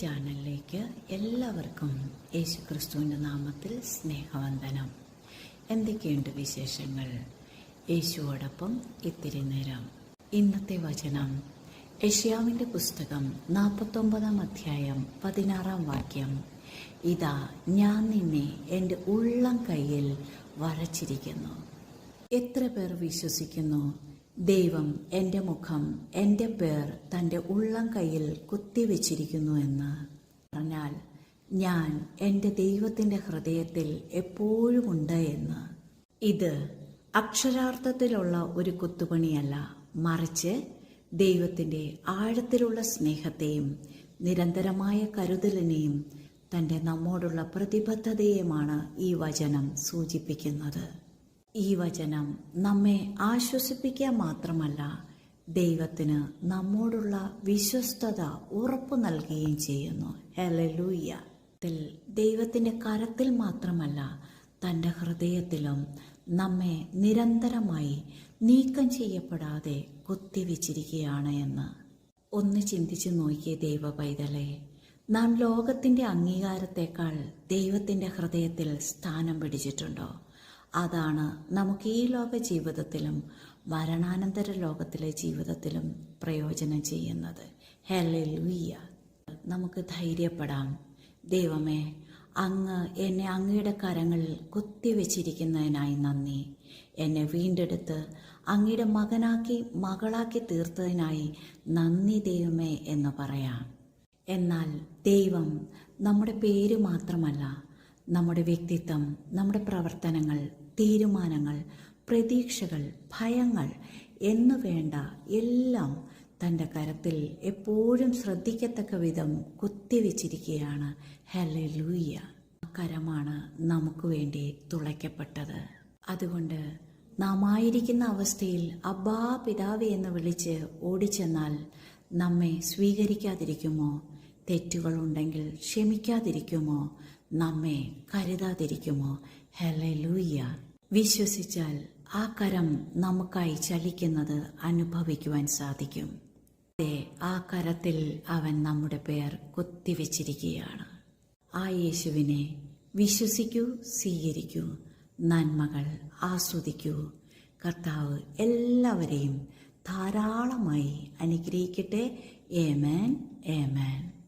ചാനലിലേക്ക് എല്ലാവർക്കും യേശു ക്രിസ്തുവിന്റെ നാമത്തിൽ സ്നേഹവന്ദനം. എന്തൊക്കെയുണ്ട് വിശേഷങ്ങൾ? യേശുവോടൊപ്പം ഇത്തിരി നേരം. ഇന്നത്തെ വചനം യഷ്യാവിന്റെ പുസ്തകം നാൽപ്പത്തൊമ്പതാം അധ്യായം പതിനാറാം വാക്യം. ഇതാ ഞാൻ നിന്നെ എന്റെ ഉള്ളം കയ്യിൽ വരച്ചിരിക്കുന്നു. എത്ര പേർ വിശ്വസിക്കുന്നു? ദൈവം എന്റെ മുഖം എന്റെ പേർ തന്റെ ഉള്ളം കയ്യിൽ കുത്തിവെച്ചിരിക്കുന്നു എന്ന് പറഞ്ഞാൽ ഞാൻ എന്റെ ദൈവത്തിന്റെ ഹൃദയത്തിൽ എപ്പോഴും ഉണ്ട് എന്ന്. ഇത് അക്ഷരാർത്ഥത്തിലുള്ള ഒരു കുത്തുപണിയല്ല. മറിച്ച് ദൈവത്തിന്റെ ആഴത്തിലുള്ള സ്നേഹത്തെയും നിരന്തരമായ കരുതലിനെയും തന്റെ നമ്മോടുള്ള പ്രതിബദ്ധതയുമാണ് ഈ വചനം സൂചിപ്പിക്കുന്നത്. ഈ വചനം നമ്മെ ആശ്വസിപ്പിക്കുക മാത്രമല്ല ദൈവത്തിന് നമ്മോടുള്ള വിശ്വസ്തത ഉറപ്പു നൽകുകയും ചെയ്യുന്നു. ഹെലലൂയ ദൈവത്തിന്റെ കരത്തിൽ മാത്രമല്ല തന്റെ ഹൃദയത്തിലും നമ്മെ നിരന്തരമായി നീക്കം ചെയ്യപ്പെടാതെ കുത്തിവെച്ചിരിക്കുകയാണ് എന്ന്. ഒന്ന് ചിന്തിച്ചു നോക്കിയ ദൈവ പൈതലെ നാം ലോകത്തിന്റെ അംഗീകാരത്തെക്കാൾ ദൈവത്തിന്റെ ഹൃദയത്തിൽ സ്ഥാനം പിടിച്ചിട്ടുണ്ടോ? അതാണ് നമുക്ക് ഈ ലോക ജീവിതത്തിലും മരണാനന്തര ലോകത്തിലെ ജീവിതത്തിലും പ്രയോജനം ചെയ്യുന്നത്. ഹെല്ലുയ്യ നമുക്ക് ധൈര്യപ്പെടാം. ദൈവമേ അങ്ങ് എന്നെ അങ്ങയുടെ കരങ്ങളിൽ കുത്തിവെച്ചിരിക്കുന്നതിനായി നന്ദി. എന്നെ വീണ്ടെടുത്ത് അങ്ങയുടെ മകനാക്കി മകളാക്കി തീർത്തതിനായി നന്ദി ദൈവമേ എന്ന് പറയാം. എന്നാൽ ദൈവം നമ്മുടെ പേര് മാത്രമല്ല നമ്മുടെ വ്യക്തിത്വം നമ്മുടെ പ്രവർത്തനങ്ങൾ തീരുമാനങ്ങൾ പ്രതീക്ഷകൾ ഭയങ്ങൾ എന്നു വേണ്ട എല്ലാം തന്റെ കരത്തിൽ എപ്പോഴും ശ്രദ്ധിക്കത്തക്ക വിധം കുത്തിവെച്ചിരിക്കുകയാണ്. ഹെലെ ലൂയ്യ കരമാണ് നമുക്ക് വേണ്ടി തുളയ്ക്കപ്പെട്ടത്. അതുകൊണ്ട് നാം ആയിരിക്കുന്ന അവസ്ഥയിൽ അബ്ബാ പിതാവേ എന്ന് വിളിച്ച് ഓടിച്ചെന്നാൽ നമ്മെ സ്വീകരിക്കാതിരിക്കുമോ? തെറ്റുകളുണ്ടെങ്കിൽ ക്ഷമിക്കാതിരിക്കുമോ? നമ്മെ കരുതാതിരിക്കുമോ? ഹെലെ ലൂയ്യ വിശ്വസിച്ചാൽ ആ കരം നമുക്കായി ചലിക്കുന്നത് അനുഭവിക്കുവാൻ സാധിക്കും. ആ കരത്തിൽ അവൻ നമ്മുടെ പേർ കുത്തിവെച്ചിരിക്കുകയാണ്. ആ യേശുവിനെ വിശ്വസിക്കൂ സ്വീകരിക്കൂ നന്മകൾ ആസ്വദിക്കൂ. കർത്താവ് എല്ലാവരെയും ധാരാളമായി അനുഗ്രഹിക്കട്ടെ. ഏമാൻ ഏമേൻ